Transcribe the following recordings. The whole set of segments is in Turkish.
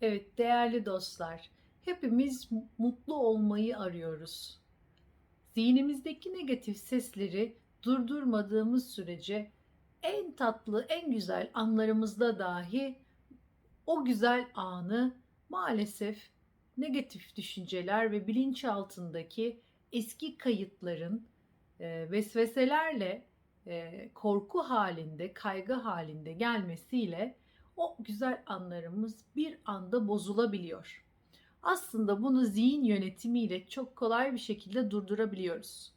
Evet değerli dostlar, hepimiz mutlu olmayı arıyoruz. Zihnimizdeki negatif sesleri durdurmadığımız sürece en tatlı, en güzel anlarımızda dahi o güzel anı maalesef negatif düşünceler ve bilinçaltındaki eski kayıtların e, vesveselerle e, korku halinde, kaygı halinde gelmesiyle o güzel anlarımız bir anda bozulabiliyor. Aslında bunu zihin yönetimiyle çok kolay bir şekilde durdurabiliyoruz.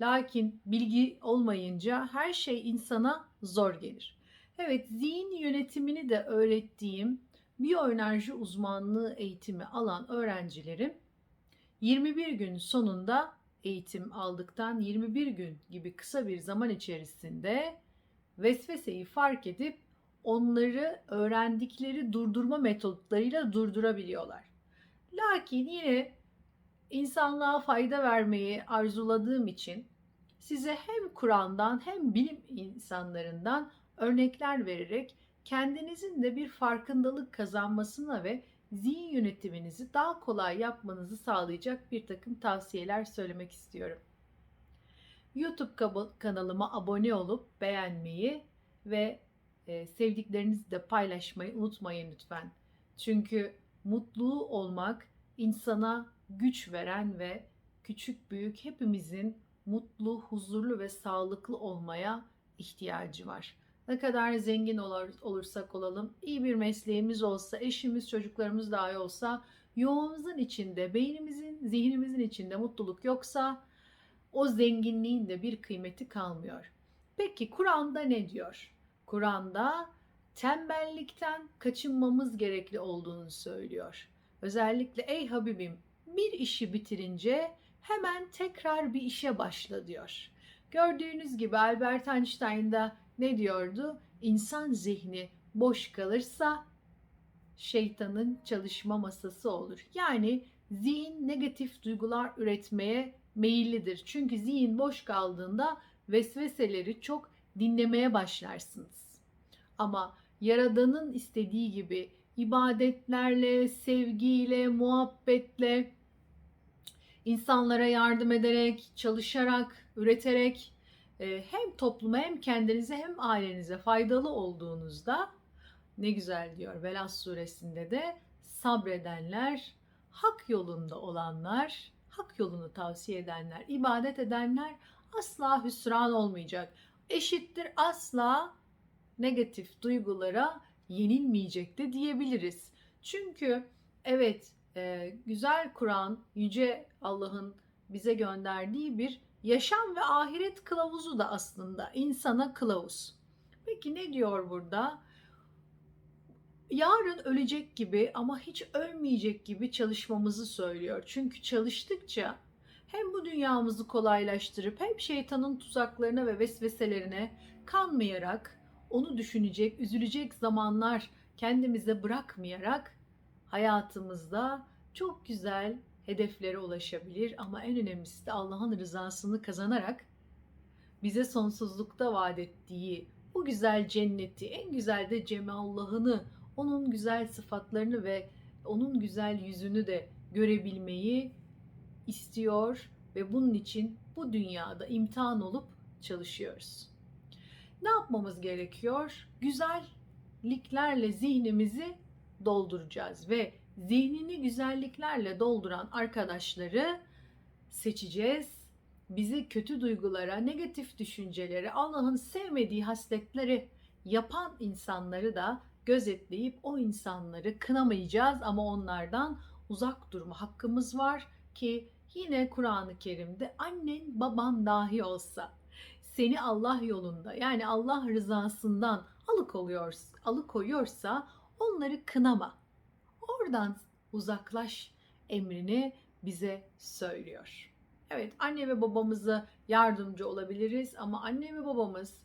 Lakin bilgi olmayınca her şey insana zor gelir. Evet, zihin yönetimini de öğrettiğim biyoenerji uzmanlığı eğitimi alan öğrencilerim 21 gün sonunda eğitim aldıktan 21 gün gibi kısa bir zaman içerisinde vesveseyi fark edip onları öğrendikleri durdurma metotlarıyla durdurabiliyorlar. Lakin yine insanlığa fayda vermeyi arzuladığım için size hem Kur'an'dan hem bilim insanlarından örnekler vererek kendinizin de bir farkındalık kazanmasına ve zihin yönetiminizi daha kolay yapmanızı sağlayacak bir takım tavsiyeler söylemek istiyorum. YouTube kanalıma abone olup beğenmeyi ve e, sevdiklerinizle paylaşmayı unutmayın lütfen. Çünkü mutlu olmak insana güç veren ve küçük büyük hepimizin mutlu, huzurlu ve sağlıklı olmaya ihtiyacı var. Ne kadar zengin olur, olursak olalım, iyi bir mesleğimiz olsa, eşimiz, çocuklarımız dahi olsa, yuvamızın içinde, beynimizin, zihnimizin içinde mutluluk yoksa o zenginliğin de bir kıymeti kalmıyor. Peki Kur'an'da ne diyor? Kur'an'da tembellikten kaçınmamız gerekli olduğunu söylüyor. Özellikle ey Habibim bir işi bitirince hemen tekrar bir işe başla diyor. Gördüğünüz gibi Albert Einstein da ne diyordu? İnsan zihni boş kalırsa şeytanın çalışma masası olur. Yani zihin negatif duygular üretmeye meyillidir. Çünkü zihin boş kaldığında vesveseleri çok dinlemeye başlarsınız. Ama Yaradan'ın istediği gibi ibadetlerle, sevgiyle, muhabbetle, insanlara yardım ederek, çalışarak, üreterek e, hem topluma hem kendinize hem ailenize faydalı olduğunuzda ne güzel diyor Velas suresinde de sabredenler, hak yolunda olanlar, hak yolunu tavsiye edenler, ibadet edenler asla hüsran olmayacak. Eşittir asla negatif duygulara yenilmeyecek de diyebiliriz. Çünkü evet e, güzel Kur'an, yüce Allah'ın bize gönderdiği bir yaşam ve ahiret kılavuzu da aslında insana kılavuz. Peki ne diyor burada? Yarın ölecek gibi ama hiç ölmeyecek gibi çalışmamızı söylüyor. Çünkü çalıştıkça hem bu dünyamızı kolaylaştırıp hem şeytanın tuzaklarına ve vesveselerine kanmayarak onu düşünecek, üzülecek zamanlar kendimize bırakmayarak hayatımızda çok güzel hedeflere ulaşabilir. Ama en önemlisi de Allah'ın rızasını kazanarak bize sonsuzlukta vaat ettiği o güzel cenneti, en güzel de Cemallah'ını, onun güzel sıfatlarını ve onun güzel yüzünü de görebilmeyi istiyor ve bunun için bu dünyada imtihan olup çalışıyoruz. Ne yapmamız gerekiyor? Güzelliklerle zihnimizi dolduracağız ve zihnini güzelliklerle dolduran arkadaşları seçeceğiz. Bizi kötü duygulara, negatif düşünceleri, Allah'ın sevmediği hasletleri yapan insanları da gözetleyip o insanları kınamayacağız ama onlardan uzak durma hakkımız var ki yine Kur'an-ı Kerim'de annen baban dahi olsa seni Allah yolunda yani Allah rızasından alıkoyuyor, alıkoyuyorsa onları kınama. Oradan uzaklaş emrini bize söylüyor. Evet anne ve babamıza yardımcı olabiliriz ama anne ve babamız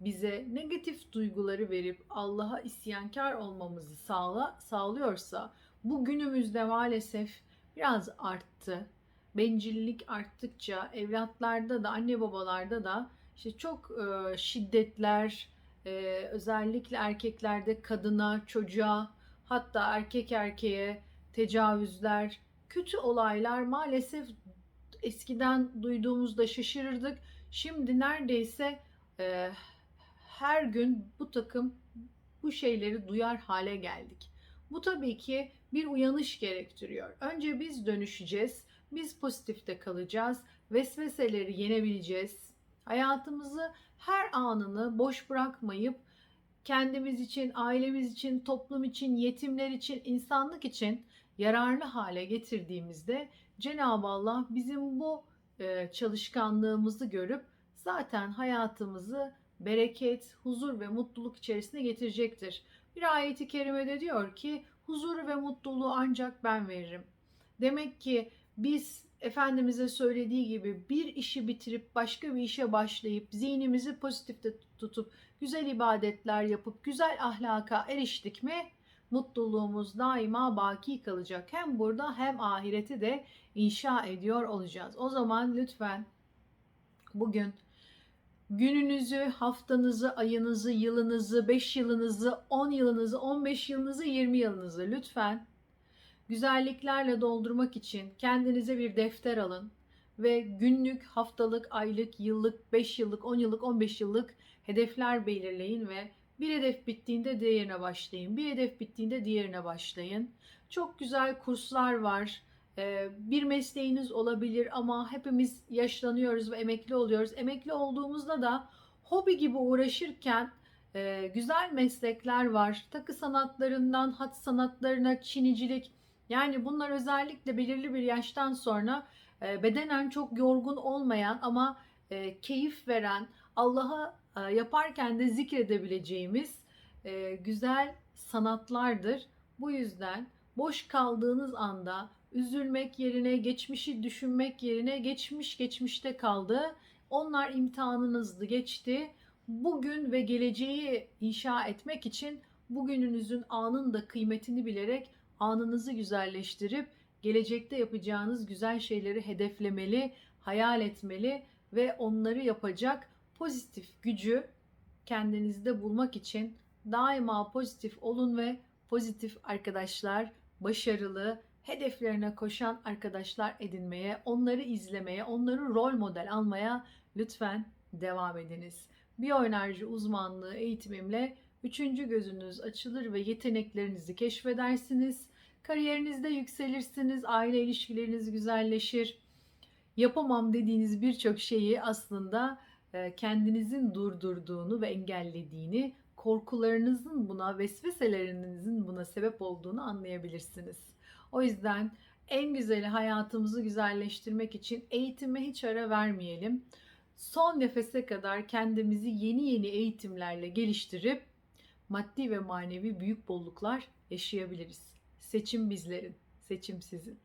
bize negatif duyguları verip Allah'a isyankar olmamızı sağla, sağlıyorsa bu günümüzde maalesef biraz arttı. Bencillik arttıkça evlatlarda da anne babalarda da işte çok e, şiddetler e, özellikle erkeklerde kadına, çocuğa hatta erkek erkeğe tecavüzler, kötü olaylar maalesef eskiden duyduğumuzda şaşırırdık. Şimdi neredeyse e, her gün bu takım bu şeyleri duyar hale geldik. Bu tabii ki bir uyanış gerektiriyor. Önce biz dönüşeceğiz. Biz pozitifte kalacağız. Vesveseleri yenebileceğiz. Hayatımızı her anını boş bırakmayıp kendimiz için, ailemiz için, toplum için, yetimler için, insanlık için yararlı hale getirdiğimizde Cenab-ı Allah bizim bu e, çalışkanlığımızı görüp zaten hayatımızı bereket, huzur ve mutluluk içerisine getirecektir. Bir ayeti kerimede diyor ki huzuru ve mutluluğu ancak ben veririm. Demek ki biz Efendimiz'e söylediği gibi bir işi bitirip başka bir işe başlayıp zihnimizi pozitifte tutup güzel ibadetler yapıp güzel ahlaka eriştik mi mutluluğumuz daima baki kalacak. Hem burada hem ahireti de inşa ediyor olacağız. O zaman lütfen bugün gününüzü, haftanızı, ayınızı, yılınızı, 5 yılınızı, 10 yılınızı, 15 yılınızı, 20 yılınızı lütfen güzelliklerle doldurmak için kendinize bir defter alın ve günlük, haftalık, aylık, yıllık, 5 yıllık, 10 yıllık, 15 yıllık hedefler belirleyin ve bir hedef bittiğinde diğerine başlayın. Bir hedef bittiğinde diğerine başlayın. Çok güzel kurslar var. Ee, Bir mesleğiniz olabilir ama hepimiz yaşlanıyoruz ve emekli oluyoruz. Emekli olduğumuzda da hobi gibi uğraşırken e, güzel meslekler var. Takı sanatlarından hat sanatlarına, çinicilik. Yani bunlar özellikle belirli bir yaştan sonra e, bedenen çok yorgun olmayan ama e, keyif veren, Allah'a e, yaparken de zikredebileceğimiz güzel sanatlardır. Bu yüzden boş kaldığınız anda üzülmek yerine, geçmişi düşünmek yerine geçmiş geçmişte kaldı. Onlar imtihanınızdı, geçti. Bugün ve geleceği inşa etmek için bugününüzün anın da kıymetini bilerek anınızı güzelleştirip gelecekte yapacağınız güzel şeyleri hedeflemeli, hayal etmeli ve onları yapacak pozitif gücü kendinizde bulmak için daima pozitif olun ve pozitif arkadaşlar, başarılı, hedeflerine koşan arkadaşlar edinmeye, onları izlemeye, onları rol model almaya lütfen devam ediniz. Biyoenerji uzmanlığı eğitimimle üçüncü gözünüz açılır ve yeteneklerinizi keşfedersiniz. Kariyerinizde yükselirsiniz, aile ilişkileriniz güzelleşir. Yapamam dediğiniz birçok şeyi aslında e, kendinizin durdurduğunu ve engellediğini, korkularınızın buna, vesveselerinizin buna sebep olduğunu anlayabilirsiniz. O yüzden en güzeli hayatımızı güzelleştirmek için eğitime hiç ara vermeyelim. Son nefese kadar kendimizi yeni yeni eğitimlerle geliştirip maddi ve manevi büyük bolluklar yaşayabiliriz. Seçim bizlerin, seçim sizin.